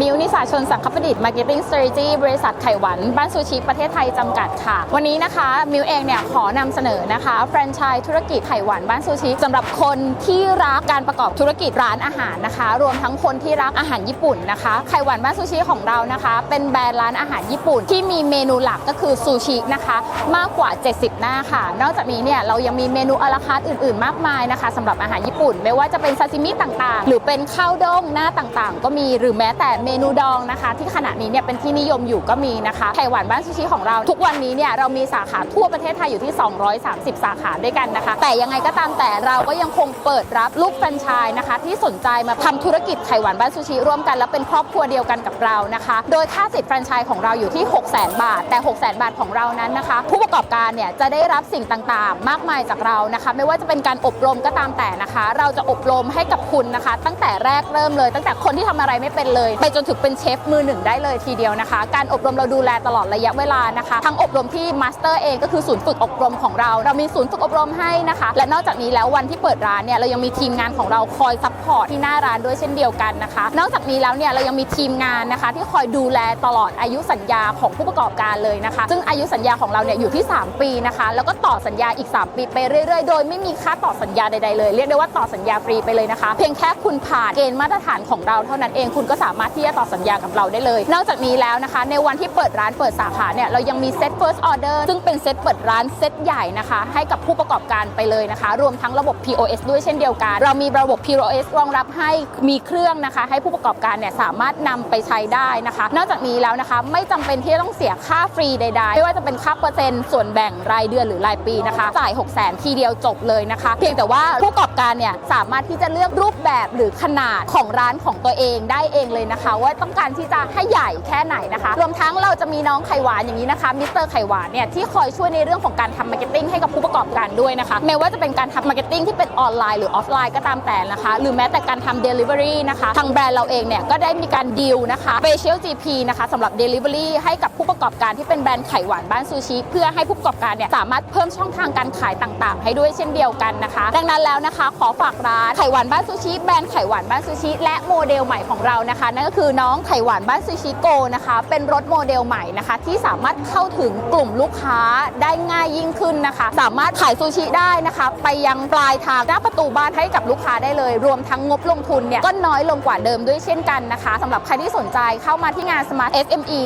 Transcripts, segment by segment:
มิวนิสาชนสังคประดิษฐ์ Marketing Strategy บริษัทไข่หวัน บ้านซูชิประเทศไทยจำกัดค่ะ วันนี้นะคะ มิวเองเนี่ยขอนำเสนอนะคะแฟรนไชส์ธุรกิจไข่หวันบ้านซูชิสำหรับคนที่รักการประกอบธุรกิจร้านอาหารนะคะ รวมทั้งคนที่รักอาหารญี่ปุ่นนะคะไข่หวันบ้านซูชิของเรานะคะ เป็นแบรนด์ร้านอาหารญี่ปุ่น ที่มีเมนูหลักก็คือซูชินะคะมากกว่า 70 หน้าค่ะ นอกจากนี้เนี่ยเรายังมีเมนูอาราคาร์ทอื่น ๆ มากมายนะคะสำหรับอาหารญี่ปุ่น ไม่ว่าจะเป็นซาซิมิต่างๆ หรือเป็นข้าวด้งหน้าต่างๆ ก็มีหรือแม้แต่เมนูดองนะคะ ที่ขณะนี้เนี่ยเป็นที่นิยมอยู่ก็มีนะคะไข่หวานบ้านซูชิของเรา ทุกวันนี้เนี่ยเรามีสาขาทั่วประเทศไทยอยู่ที่ 230 สาขาด้วยกันนะคะ แต่ยังไงก็ตามแต่เราก็ยังคงเปิดรับลูกแฟรนไชส์นะคะ ที่สนใจมาทำธุรกิจไข่หวานบ้านซูชิร่วมกันและเป็นครอบครัวเดียวกันกับเรานะคะ โดยค่าสิทธิ์แฟรนไชส์ของเราอยู่ที่ 6 0 0 0 0 0 บาท แต่ 6 0 0 0 0 0 บาทของเรานั้นนะคะ ผู้ประกอบการเนี่ยจะได้รับสิ่งต่างๆ มากมายจากเรานะคะ ไม่ว่าจะเป็นการอบรมก็ตามแต่นะคะ เราจะอบรมให้กับคุณนะคะ ตั้งแต่แรกเริ่มเลย ตั้งแต่คนที่ทำอะไรไม่เป็นเลยไปจนถึงเป็นเชฟมือหนึ่งได้เลยทีเดียวนะคะ การอบรมเราดูแลตลอดระยะเวลานะคะ ทั้งอบรมที่มาสเตอร์เองก็คือศูนย์ฝึกอบรมของเรา เรามีศูนย์ฝึกอบรมให้นะคะ และนอกจากนี้แล้ววันที่เปิดร้านเนี่ยเรายังมีทีมงานของเราคอยซัพพอร์ตที่หน้าร้านด้วยเช่นเดียวกันนะคะ นอกจากนี้แล้วเนี่ยเรายังมีทีมงานนะคะ ที่คอยดูแลตลอดอายุสัญญาของผู้ประกอบการเลยนะคะ ซึ่งอายุสัญญาของเราเนี่ยอยู่ที่ 3 ปีนะคะ แล้วก็ต่อสัญญาอีก 3 ปีไปเรื่อยๆ โดยไม่มีค่าต่อสัญญาใดๆเลย เรียกได้ว่าต่อสัญญาฟรีไปเลยนะคะ เพียงแค่คุณผ่านเกณฑ์มาตรฐานของเราเท่านั้นเองคุณก็สามารถที่จะต่อสัญญากับเราได้เลย นอกจากนี้แล้วนะคะ ในวันที่เปิดร้านเปิดสาขาเนี่ยเรายังมีเซต first order ซึ่งเป็นเซตเปิดร้านเซตใหญ่นะคะ ให้กับผู้ประกอบการไปเลยนะคะ รวมทั้งระบบ POS ด้วยเช่นเดียวกัน เรามีระบบ POS รองรับให้มีเครื่องนะคะ ให้ผู้ประกอบการเนี่ยสามารถนำไปใช้ได้นะคะ นอกจากนี้แล้วนะคะไม่จำเป็นที่จะต้องเสียค่าฟรีใดๆ ไม่ว่าจะเป็นค่าเปอร์เซ็นต์ส่วนแบ่งรายเดือนหรือรายปีนะคะจ่าย6 0 0 0 0 0ทีเดียวจบเลยนะคะ เพียงแต่ว่าผู้ประกอบการเนี่ยสามารถที่จะเลือกรูปแบบหรือขนาดของร้านของตัวเองได้เองเลยนะคะว่าต้องการที่จะให้ใหญ่แค่ไหนนะคะ รวมทั้งเราจะมีน้องไข่หวานอย่างนี้นะคะมิสเตอร์ไข่หวานเนี่ยที่คอยช่วยในเรื่องของการทำมาร์เก็ตติ้งให้กับผู้ประกอบการด้วยนะคะไม่ว่าจะเป็นการทำมาร์เก็ตติ้งที่เป็นออนไลน์หรือออฟไลน์ก็ตามแต่นะคะ หรือแม้แต่การทำ Delivery นะคะทางแบรนด์เราเองเนี่ยก็ได้มีการดีลนะคะ Special GP นะคะสำหรับ Delivery ให้กับผู้ประกอบการที่เป็นแบรนด์ไข่หวานบ้านซูชิ เพื่อให้ผู้ประกอบการเนี่ยสามารถเพิ่มช่องทางการขายต่างๆ ให้ด้วยเช่นเดียวกันนะคะ ดังนั้นแล้วนะคะ ขอฝากร้านไข่หวานบ้านซูชิแบรนด์ไข่หวานบ้านซูชิและโมเดลใหม่ของเรานะคะนั่นก็คือน้องไขหวานบ้านซูชิโกนะคะ เป็นรถโมเดลใหม่นะคะ ที่สามารถเข้าถึงกลุ่มลูกค้าได้ง่ายยิ่งขึ้นนะคะ สามารถขายซูชิได้นะคะ ไปยังปลายทางหน้าประตูบ้านให้กับลูกค้าได้เลย รวมทั้งงบลงทุนเนี่ยก็น้อยลงกว่าเดิมด้วยเช่นกันนะคะสำหรับใครที่สนใจเข้ามาที่งาน Smart SME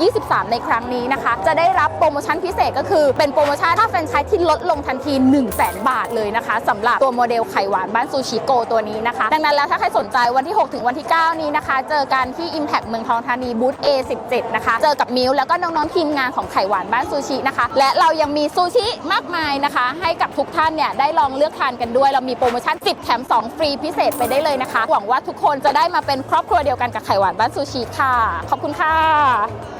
2023 ในครั้งนี้นะคะ จะได้รับโปรโมชั่นพิเศษก็คือเป็นโปรโมชั่นค่าแฟรนไชส์ที่ลดลงทันที 1 0 0 0 0แบาทเลยนะคะสำหรับตัวโมเดลไข่หวานบ้านซูชิโกตัวนี้นะคะ ดังนั้นแล้วถ้าใครสนใจวันที่ 6 ถึงวันที่ 9 นี้นะคะ เจอกันที่ Impact เมืองทองธานีบูธ A17 นะคะ เจอกับมิวแล้วก็น้องๆทีมงานของไข่หวานบ้านซูชินะคะ และเรายังมีซูชิมากมายนะคะ ให้กับทุกท่านเนี่ยได้ลองเลือกทานกันด้วย เรามีโปรโมชั่น 10 แถม 2 ฟรีพิเศษไปได้เลยนะคะ หวังว่าทุกคนจะได้มาเป็นครอบครัวเดียวกันกับไข่หวานบ้านซูชิค่ะ ขอบคุณค่ะ